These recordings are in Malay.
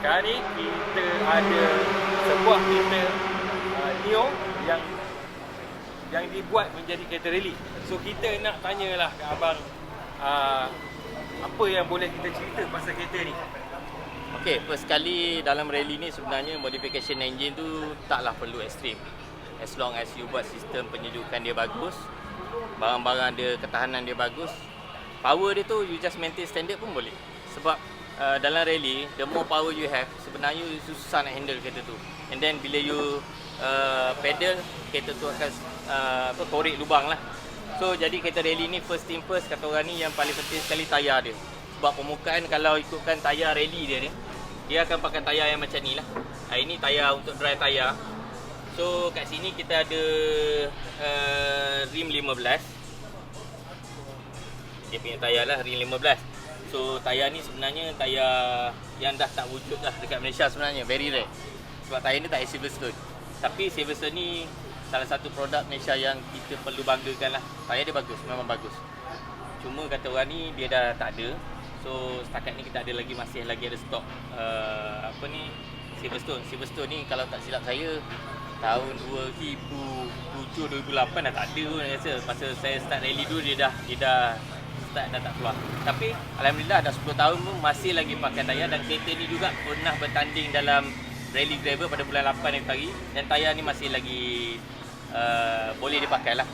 sekarang ni kita ada sebuah kereta uh, Neo yang yang dibuat menjadi kereta rally. So kita nak tanyalah ke abang uh, apa yang boleh kita cerita pasal kereta ni. Okay, first kali dalam rally ni sebenarnya modification engine tu taklah perlu ekstrim. As long as you buat sistem penyejukan dia bagus, barang-barang dia ketahanan dia bagus, power dia tu you just maintain standard pun boleh. Sebab uh, dalam rally, the more power you have, sebenarnya susah nak handle kereta tu. And then bila you uh, pedal, kereta tu akan uh, apa, korek lubang lah. So jadi kereta rally ni first thing first kata orang ni yang paling penting sekali tayar dia. Sebab permukaan kalau ikutkan tayar rally dia ni, dia akan pakai tayar yang macam ni lah. Ha, ini tayar untuk dry tayar. So kat sini kita ada uh, rim 15. Dia punya tayar lah rim 15. So tayar ni sebenarnya tayar yang dah tak wujud dah dekat Malaysia sebenarnya. Very rare. Sebab tayar ni tak Silverstone. Tapi Silverstone ni salah satu produk Malaysia yang kita perlu banggakan lah. Tayar dia bagus, memang bagus. Cuma kata orang ni dia dah tak ada. So setakat ni kita ada lagi masih lagi ada stok uh, apa ni Silverstone. Silverstone ni kalau tak silap saya tahun 2007 2008 dah tak ada pun rasa. Pasal saya start rally dulu dia dah dia dah start dah tak keluar. Tapi alhamdulillah dah 10 tahun pun masih lagi pakai tayar dan kereta ni juga pernah bertanding dalam rally driver pada bulan 8 hari dan tayar ni masih lagi uh, boleh dipakai lah.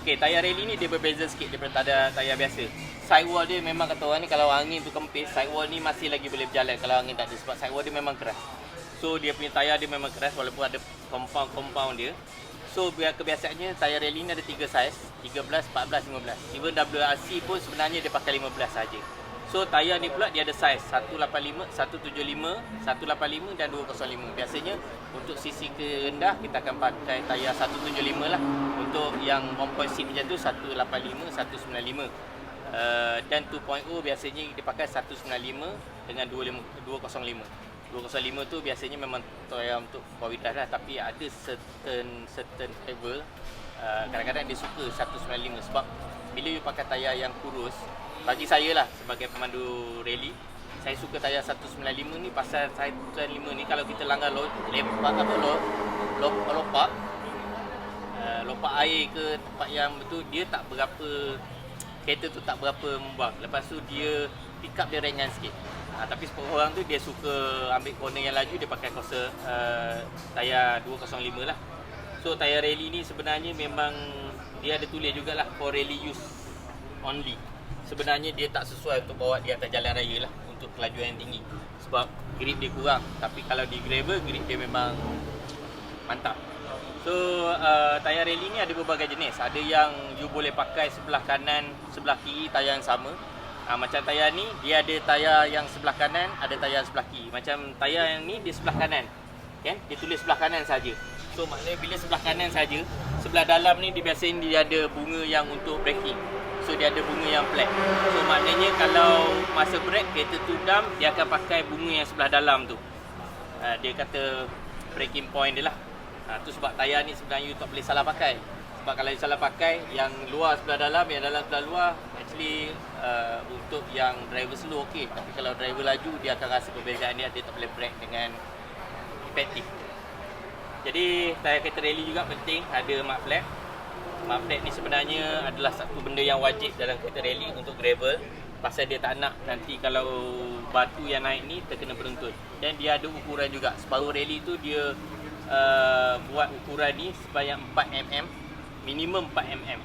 Okay, tayar rally ni dia berbeza sikit daripada tayar biasa. Sidewall dia memang kata orang ni kalau angin tu kempis, sidewall ni masih lagi boleh berjalan kalau angin tak ada sebab sidewall dia memang keras. So dia punya tayar dia memang keras walaupun ada compound-compound dia. So kebiasaannya tayar rally ni ada 3 saiz, 13, 14, 15. Even WRC pun sebenarnya dia pakai 15 saja. So tayar ni pula dia ada saiz 185, 175, 185 dan 205. Biasanya untuk sisi kerendah kita akan pakai tayar 175 lah. Untuk yang 1.6 macam tu 185, 195. Uh, dan 2.0 biasanya dia pakai 195 dengan 25, 205. 205 tu biasanya memang tayar untuk drive lah. Tapi ada certain certain level uh, kadang-kadang dia suka 195 sebab bila you pakai tayar yang kurus bagi saya lah sebagai pemandu rally saya suka tayar 195 ni pasal 195 ni kalau kita langgar lo, lepak apa lo, lo, lopak uh, lopak air ke tempat yang betul dia tak berapa kereta tu tak berapa membuang. Lepas tu dia pick up dia ringan sikit ha, tapi sepuluh orang tu dia suka ambil corner yang laju dia pakai kuasa uh, tayar 205 lah. So tayar rally ni sebenarnya memang dia ada tulis jugalah for rally use only. Sebenarnya dia tak sesuai untuk bawa di atas jalan raya lah untuk kelajuan yang tinggi. Sebab grip dia kurang. Tapi kalau di gravel grip dia memang mantap. So uh, tayar rally ni ada berbagai jenis. Ada yang you boleh pakai sebelah kanan, sebelah kiri tayar yang sama. Uh, macam tayar ni dia ada tayar yang sebelah kanan, ada tayar sebelah kiri. Macam tayar yang ni dia sebelah kanan. Kan? Dia tulis sebelah kanan saja. So maknanya bila sebelah kanan saja, sebelah dalam ni dia biasanya dia ada bunga yang untuk braking. So dia ada bunga yang flat. So maknanya kalau masa brake kereta tu dam, dia akan pakai bunga yang sebelah dalam tu. Uh, dia kata braking point dia lah. Ha, tu sebab tayar ni sebenarnya you tak boleh salah pakai. Sebab kalau salah pakai, yang luar sebelah dalam, yang dalam sebelah luar, actually uh, untuk yang driver slow okey. Tapi kalau driver laju, dia akan rasa perbezaan dia, dia tak boleh brake dengan efektif. Jadi tayar kereta rally juga penting, ada mud flap. Mud flap ni sebenarnya adalah satu benda yang wajib dalam kereta rally untuk gravel. Pasal dia tak nak nanti kalau batu yang naik ni terkena beruntun. Dan dia ada ukuran juga. Separuh rally tu dia uh, buat ukuran ni sebanyak 4mm minimum 4mm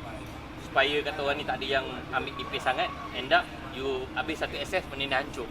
supaya kata orang ni tak ada yang ambil nipis sangat end up you habis satu SS benda ni hancur